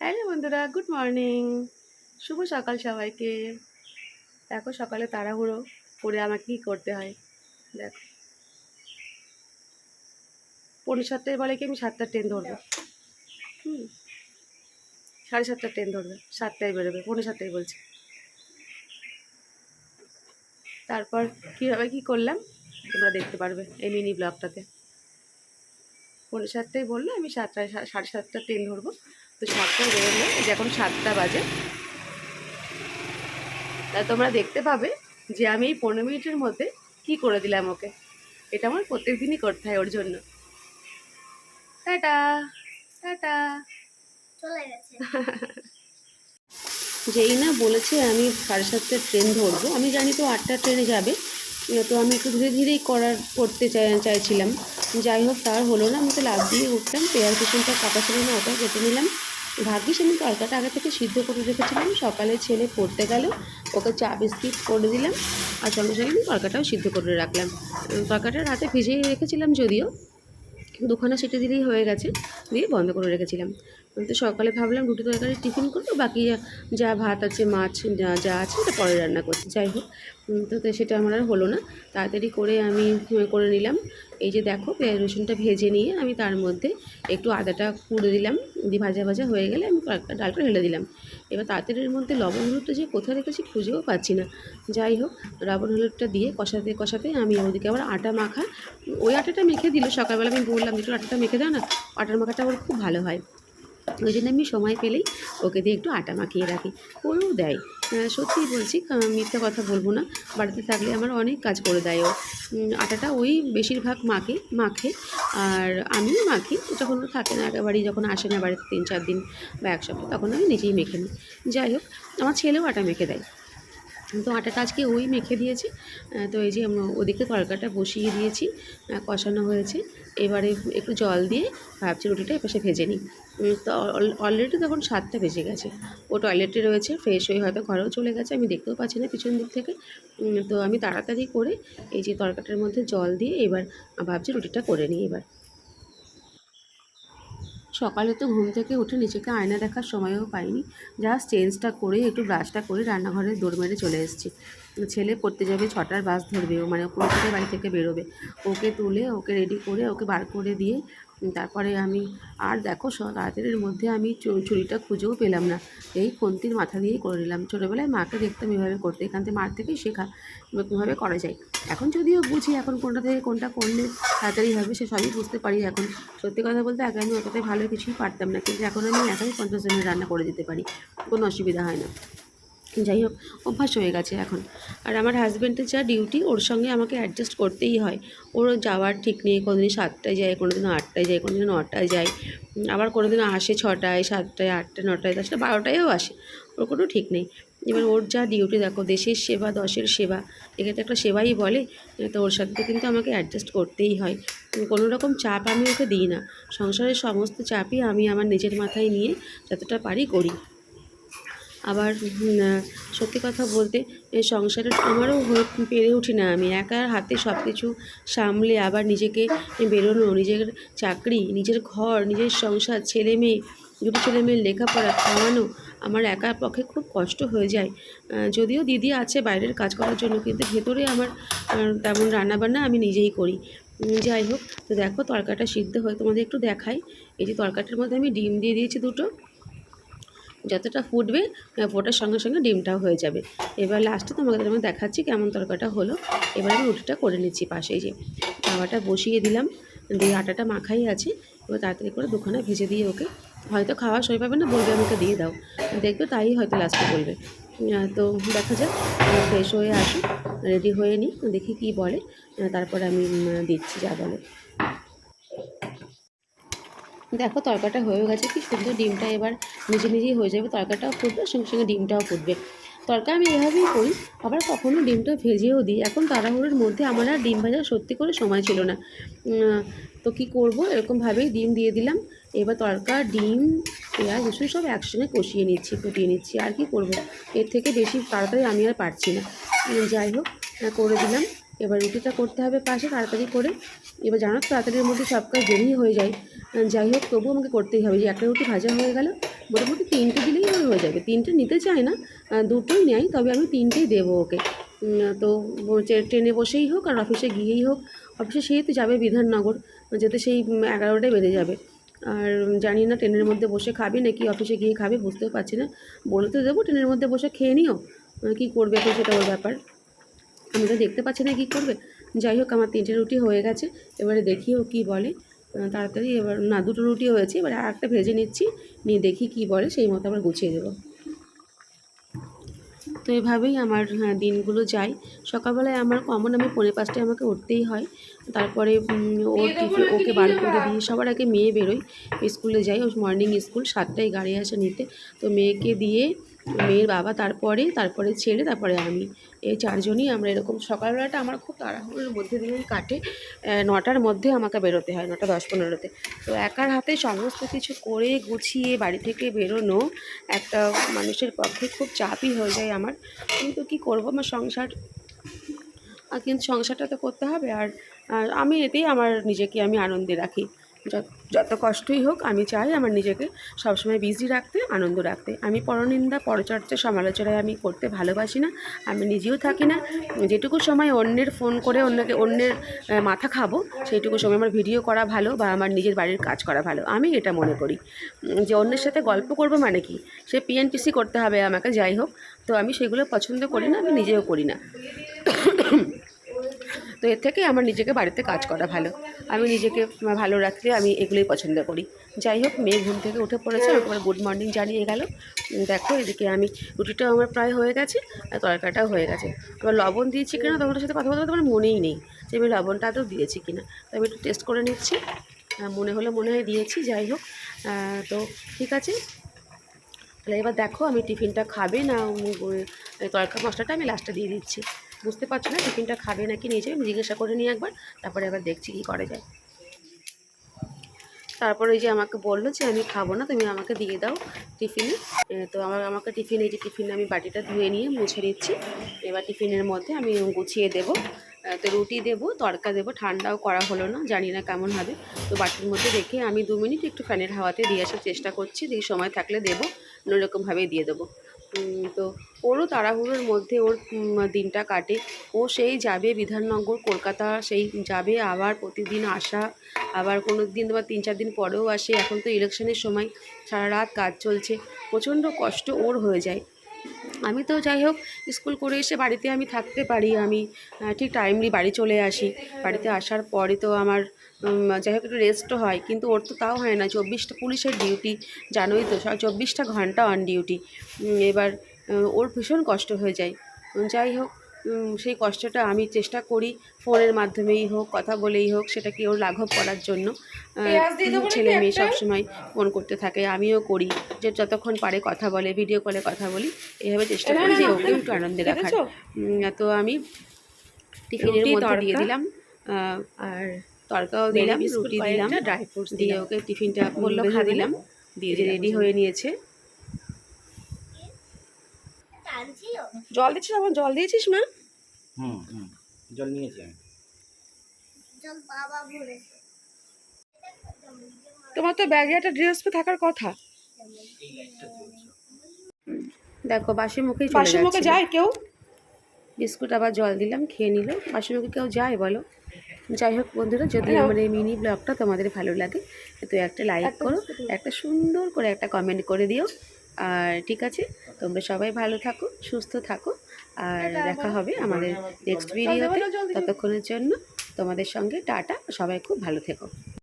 Hello বন্ধুরা, good morning. শুভ সকাল সবাইকে। দেখো সকালে তাড়াহুড়ো করে আমাকে কী করতে হয়। দেখো। পৌনে সাতটায় বলে কি আমি সাতটার ট্রেন ধরবো। হুম। সাড়ে সাতটার ট্রেন ধরবে। সাতটায় বেরোবে, পৌনে সাতটায় বলছে। তারপর কীভাবে কী করলাম? তোমরা দেখতে পারবে এই মিনি ব্লগটাতে পৌনে সাতটায় বলল আমি সাতটায়, সাড়ে সাতটার ট্রেন ধরবো। তো সাতটায় বেরোলে যে এখন সাতটা বাজে। তা তোমরা দেখতে পাবে যে আমি এই পনেরো মিনিটের মধ্যে কি করে দিলাম ওকে। এটা আমার প্রত্যেক দিনই করতে হয় ওর জন্য। Tata tata. চলে গেছে। যেই না বলেছে আমি সাড়ে সাতটার ট্রেন ধরবো। আমি জানি তো আটটা ট্রেনে যাবে। তো আমি একটু ধীরে ধীরেই করার করতে চাই চাইছিলাম। যাই হোক তার হলো না। আমি তো লাভ দিয়ে উঠলাম পেয়ার কুসুমটা কাটা ছিল না ওটা কেটে নিলাম। ভাগ্যিস আমি তরকাটা আগে থেকে সিদ্ধ করে রেখেছিলাম। সকালে ছেলে পড়তে গেল, ওকে চা বিস্কিট করে দিলাম আর সঙ্গে সঙ্গে আমি তরকাটাও সিদ্ধ করে রাখলাম। তরকাটা রাতে ভিজিয়ে রেখেছিলাম যদিও, দুখানা সিটি দিলেই হয়ে গেছে, দিয়ে বন্ধ করে রেখেছিলাম। তো সকালে ভাবলাম রুটি তরকারি টিফিন করব, বাকি যা- ভাত আছে, মাছ, যা আছে ওটা পরে রান্না করছি। যাই হোক তো সেটা আমার আর হলো না। তাড়াতাড়ি করে আমি করে নিলাম। এই যে দেখো রসুনটা ভেজে নিয়ে আমি তার মধ্যে একটু আদাটা পুড়ে দিলাম। দিয়ে ভাজা ভাজা হয়ে গেলে আমি তরকা- ডালটা ঢেলে দিলাম। এবার তাড়াতাড়ির মধ্যে লবণ হলুদটা যে কোথায় রেখেছি খুঁজেও পাচ্ছি না। যাই হোক, লবণ হলুদটা দিয়ে কষাতে কষাতে আমি ওদিকে আবার আটা মাখা, ওই আটাটা মেখে দিল। সকালবেলা আমি বললাম একটু আটাটা মেখে দাও না। আটার মাখাটা ওর খুব ভালো হয়। ওই জন্য আমি সময় পেলেই ওকে দিয়ে একটু আটা মাখিয়ে রাখি। ওরও দেয়। সত্যিই বলছি মিথ্যা কথা বলব না। বাড়িতে থাকলে আমার অনেক কাজ করে দেয় ও। আটাটা ওই বেশিরভাগ মাখে মাখে। আর আমিও মাখি, যখন থাকে না একেবারেই যখন আসে না বাড়িতে তিন চার দিন বা এক সপ্তাহ, তখন আমি নিজেই মেখে নিই। যাই হোক, আমার ছেলেও আটা মেখে দেয়। তো আটাটা আজকে ওই মেখে দিয়েছে তো এই যে ওদিকে তরকাটা বসিয়ে দিয়েছি কষানো হয়েছে। এবারে একটু জল দিয়ে ভাবছি রুটিটা এপাশে ভেজে নিই। তো অলরেডি তখন সাতটা বেজে গেছে। ও টয়লেটে রয়েছে ফ্রেশ হয়ে হয়তো ঘরেও চলে গেছে, আমি দেখতেও পাচ্ছি না পিছন দিক থেকে। তো আমি তাড়াতাড়ি করে এই যে তরকাটার মধ্যে জল দিয়ে এবার ভাবছি রুটিটা করে নিই এবার। সকালে তো ঘুম থেকে উঠে নিজেকে আয়না দেখার সময়ও পাইনি। জাস্ট চেঞ্জটা করে একটু ব্রাশটা করে রান্নাঘরে দৌড় মেরে চলে এসেছি। ছেলে পড়তে যাবে ছটার বাস ধরবে ও মানে পড়তে বাড়ি থেকে বেরোবে। ওকে তুলে, ওকে রেডি করে, ওকে বার করে দিয়ে তারপরে আমি, আর দেখো তাড়াতাড়ির মধ্যে আমি ছুরিটা খুঁজেও পেলাম না। এই খন্তির মাথা দিয়েই করে নিলাম। ছোটোবেলায় মাকে দেখতাম এভাবে করতে। এখান থেকে মার থেকেই শেখা কীভাবে করা যায়। এখন যদিও বুঝি এখন কোনটা থেকে কোনটা করলে তাড়াতাড়ি হবে, সে সবই বুঝতে পারি এখন। সত্যি কথা বলতে আগে আমি অতটাই ভালো কিছুই পারতাম না। কিন্তু এখন আমি একাই পঞ্চাশ জনের রান্না করে দিতে পারি। কোনো অসুবিধা হয় না। যাই হোক, অভ্যাস হয়ে গেছে এখন। আর আমার হাজব্যান্ডের যা ডিউটি ওর সঙ্গে আমাকে অ্যাডজাস্ট করতেই হয়। ওর যাওয়ার ঠিক নেই, কোনোদিন সাতটায় যায়, কোনোদিন আটটায় যায়, কোনোদিন নটায় যায়। আবার কোনোদিন আসে ছটায়, সাতটায়, আটটায়, নটায় দশটা বারোটায়ও আসে। ওর কোনো ঠিক নেই। এবার ওর যা ডিউটি দেখো, দেশের সেবা, দশের সেবা, একে তো একটা সেবাই বলে, তো ওর সাথে কিন্তু আমাকে অ্যাডজাস্ট করতেই হয়। কোনো রকম চাপ আমি ওকে দিই না। সংসারের সমস্ত চাপই আমি আমার নিজের মাথায় নিয়ে যতটা পারি করি। আবার সত্যি কথা বলতে সংসারের আমারও পেরে উঠি না আমি। একার হাতে সব কিছু সামলে আবার নিজেকে বেরোনো, নিজের চাকরি, নিজের ঘর, নিজের সংসার, ছেলে মেয়ে, দুটো ছেলে মেয়ের লেখাপড়া, খাওয়ানো আমার একার পক্ষে খুব কষ্ট হয়ে যায়। যদিও দিদি আছে বাইরের কাজ করার জন্য, কিন্তু ভেতরে আমার তেমন রান্নাবান্না আমি নিজেই করি। যাই হোক, তো দেখো তরকাটা সিদ্ধ হয়ে তোমাদের একটু দেখাই। এই যে তরকাটার মধ্যে আমি ডিম দিয়ে দিয়েছি দুটো। যতটা ফুটবে ফোটার সঙ্গে সঙ্গে ডিমটাও হয়ে যাবে। এবার লাস্টে তোমাদের আমি দেখাচ্ছি কেমন তরকাটা হলো। এবার আমি রুটিটা করে নিচ্ছি পাশেই যে তাওয়াটা বসিয়ে দিলাম। দিয়ে আটাটা মাখাই আছে। এবার তাড়াতাড়ি করে দুখানা ভেজে দিয়ে ওকে, হয়তো খাওয়া সময় পাবে না, বলবে আমাকে দিয়ে দাও। দেখবে তাই হয়তো লাস্টে বলবে। তো দেখা যাক ফ্রেশ হয়ে আসুক রেডি হয়ে নিই দেখি কি বলে। তারপরে আমি দিচ্ছি যা বলে। দেখো তরকাটা হয়ে গেছে, কি সুন্দর ডিমটা এবার নিজে নিজেই হয়ে যাবে তরকাটাও ফুটবে, সঙ্গে সঙ্গে ডিমটাও ফুটবে। তরকা আমি এভাবেই করি, আবার কখনো ডিমটা ভেজেও দিই। এখন তাড়াহুড়োর মধ্যে আমার আর ডিম ভাজার সত্যি করে সময় ছিল না। তো কি করব? এরকমভাবেই ডিম দিয়ে দিলাম। এবার তরকা, ডিম, পেঁয়াজ, রসুন সব একসঙ্গে কষিয়ে নিচ্ছি, ফুটিয়ে নিচ্ছি। আর কি করব? এর থেকে বেশি তাড়াতাড়ি আমি আর পারছি না। যাই হোক করে দিলাম। এবার রুটিটা করতে হবে পাশে, তাড়াতাড়ি করে। এবার জানো তাড়াতাড়ির মধ্যে সব কাজ দেরি হয়ে যায়। যাই হোক তবুও আমাকে করতেই হবে যে একটা রুটি ভাজা হয়ে গেল। মোটামুটি তিনটে দিলেই ওর হয়ে যাবে। তিনটে নিতে চায় না দুটোই নেয়, তবে আমি তিনটেই দেবো ওকে। তো ট্রেনে বসেই হোক আর অফিসে গিয়েই হোক। অফিসে সেই তো যাবে বিধাননগর, যেতে সেই এগারোটায় বেড়ে যাবে। আর জানি না ট্রেনের মধ্যে বসে খাবে নাকি অফিসে গিয়ে খাবে, বুঝতেও পারছি না। বলে তো দেবো ট্রেনের মধ্যে বসে খেয়ে নিও। কী করবে এখন সেটা ওর ব্যাপার। আমি তো দেখতে পাচ্ছি না কী করবে। যাই হোক আমার তিনটে রুটি হয়ে গেছে। এবারে দেখি ও কী বলে। তাড়াতাড়ি এবার না দুটো রুটি হয়েছে। এবার আর একটা ভেজে নিচ্ছি। নিয়ে দেখি কী বলে। সেই মতো আবার গুছিয়ে দেবো। তো এভাবেই আমার হ্যাঁ, দিনগুলো যায়। সকালবেলায় আমার কমন আমি পৌনে পাঁচটায় আমাকে উঠতেই হয়। তারপরে ও টিফিন ওকে বার করে দিই সবার আগে মেয়ে বেরোয়। স্কুলে যাই। ও মর্নিং স্কুল সাতটায় গাড়ি আসে নিতে। তো মেয়েকে দিয়ে মেয়ের বাবা তারপরে তারপরে ছেলে তারপরে আমি। এই চারজনই আমরা এরকম সকালবেলাটা আমার খুব তাড়াহুড়োর মধ্যে দিয়েই কাটে। নটার মধ্যে আমাকে বেরোতে হয়, নটা দশ পনেরোতে। তো একার হাতে সমস্ত কিছু করে গুছিয়ে বাড়ি থেকে বেরোনো একটা মানুষের পক্ষে খুব চাপই হয়ে যায় আমার। কিন্তু কী করব? আমার সংসার কিন্তু সংসারটা তো করতে হবে। আর আমি এতেই আমার নিজেকে আমি আনন্দে রাখি। যত- কষ্টই হোক, আমি চাই আমার নিজেকে সবসময় বিজি রাখতে, আনন্দ রাখতে। আমি পরনিন্দা, পরচর্চা, সমালোচনায় আমি করতে ভালোবাসি না, আমি নিজেও থাকি না। যেটুকু সময় অন্যের ফোন করে অন্যকে, অন্যের মাথা খাব, সেইটুকু সময় আমার ভিডিও করা ভালো বা আমার নিজের বাড়ির কাজ করা ভালো। আমি এটা মনে করি। যে অন্যের সাথে গল্প করব মানে কি? সে পিএনপিসি করতে হবে আমাকে, যাই হোক। তো আমি সেগুলো পছন্দ করি না, আমি নিজেও করি না। তো এর থেকে আমার নিজেকে বাড়িতে কাজ করা ভালো। আমি নিজেকে ভালো রাখতে আমি এগুলোই পছন্দ করি। যাই হোক মেয়ে ঘুম থেকে উঠে পড়েছে আমাকে আবার গুড মর্নিং জানিয়ে গেল। দেখো এদিকে আমি রুটিটাও আমার প্রায় হয়ে গেছে আর তরকারিটাও হয়ে গেছে। এবার লবণ দিয়েছি কিনা তোমাদের সাথে কথা বলতে আমার মনেই নেই যে আমি লবণটা তো দিয়েছি কিনা। তো আমি একটু টেস্ট করে নিচ্ছি। মনে হলে মনে হয় দিয়েছি যাই হোক। তো ঠিক আছে। তাহলে এবার দেখো আমি টিফিনটা খাবে না তরকারি মশলাটা আমি লাস্টে দিয়ে দিচ্ছি। বুঝতে পারছ না? টিফিনটা খাবে নাকি নিয়ে যাবে? আমি জিজ্ঞাসা করে নিই একবার, তারপরে এবার দেখছি কী করা যায়। তারপরে এই যে আমাকে বলল যে, আমি খাব না, তুমি আমাকে দিয়ে দাও টিফিনে। তো আমার, আমাকে টিফিনে যে টিফিনে আমি বাটিটা ধুয়ে নিয়ে মুছে নিচ্ছি। এবার টিফিনের মধ্যে আমি গুছিয়ে দেবো। তো রুটি দেবো, তড়কা দেবো, ঠান্ডাও করা হলো না, জানি না কেমন হবে। তো বাটির মধ্যে রেখে আমি দু মিনিট একটু ফ্যানের হাওয়াতে দিয়ে আসার চেষ্টা করছি দিয়ে সময় থাকলে দেবো, অন্যরকমভাবেই দিয়ে দেবো। তো ওরও তাড়াহুড়োর মধ্যে ওর দিনটা কাটে। ও সেই যাবে বিধাননগর, কলকাতা, সেই যাবে আবার প্রতিদিন আসা, আবার কোনো দিন বা তিন চার দিন পরেও আসে। এখন তো ইলেকশনের সময় সারা রাত কাজ চলছে। প্রচণ্ড কষ্ট ওর হয়ে যায়। আমি তো যাই হোক, স্কুল করে এসে বাড়িতে আমি থাকতে পারি। আমি ঠিক টাইমলি বাড়ি চলে আসি। বাড়িতে আসার পরে তো আমার যাই হোক একটু রেস্টও হয়। কিন্তু ওর তো তাও হয় না। চব্বিশটা পুলিশের ডিউটি জানোই তো চব্বিশটা ঘণ্টা অন ডিউটি এবার ওর ভীষণ কষ্ট হয়ে যায়। যাই হোক সেই কষ্টটা আমি চেষ্টা করি ফোনের মাধ্যমেই হোক কথা বলেই হোক সেটাকে ওর লাঘব করার জন্য। ছেলে মেয়ে সবসময় ফোন করতে থাকে আমিও করি। যে যতক্ষণ পারে কথা বলে ভিডিও কলে কথা বলি এইভাবে চেষ্টা করি যে ওকে একটু আনন্দে রাখার। তো আমি টিফিনের মধ্যে দিয়ে দিলাম আর তরকাও দিলাম রুটি দিলাম ড্রাই ফ্রুটস দিয়ে ওকে টিফিনটা বলল খা দিলাম, দিলাম দিয়ে রেডি হয়ে নিয়েছে। জল দিচ্ছিস আমার জল দিয়েছিস মা? হুম হুম। জল নিয়েছি আমি। জল বাবা ভরেছে। তোমার তো ব্যাগে একটা ড্রেস থাকার কথা। দেখো বাসি চলে বাসি মুখে যায় কেউ? বিস্কুট আবার জল দিলাম খেয়ে নিল। বাসি মুখে কেউ যায় বলো? যাই হোক বন্ধুরা যদি আমার এই মিনি ব্লগটা তোমাদের ভালো লাগে তো একটা লাইক করো একটা সুন্দর করে একটা কমেন্ট করে দিও। আর ঠিক আছে তোমরা সবাই ভালো থাকো সুস্থ থাকো। আর দেখা হবে আমাদের নেক্সট ভিডিওতে ততক্ষণের জন্য তোমাদের সঙ্গে টাটা সবাই খুব ভালো থেকো।